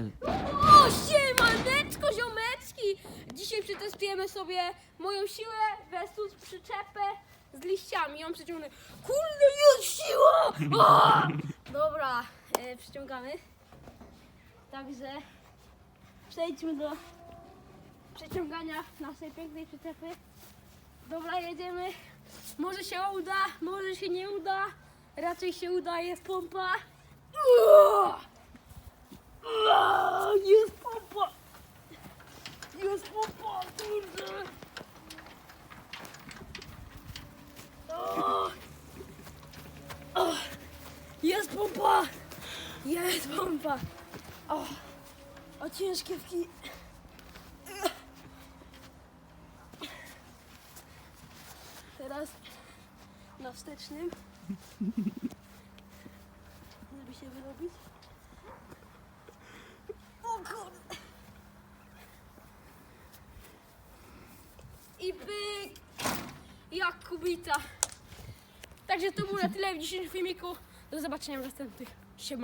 O, siemaneczko, ziomeczki! Dzisiaj przetestujemy sobie moją siłę versus przyczepę z liściami. Ją przeciągnę. Kurde, jest siła! Dobra, e, przyciągamy. Także przejdźmy do przeciągania naszej pięknej przyczepy. Dobra, jedziemy. Może się uda, może się nie uda. Raczej się uda, jest pompa. Uaa! Uaa, Jest pompa! Jest pompa, kurde! O! O! Jest pompa! Jest pompa! O, o ciężkie wki. Teraz na wstecznym. Żeby się wyrobić. O kurde. I byk. Jak kubita. Także to było na tyle w dzisiejszym filmiku. Do zobaczenia w następnych. Siema.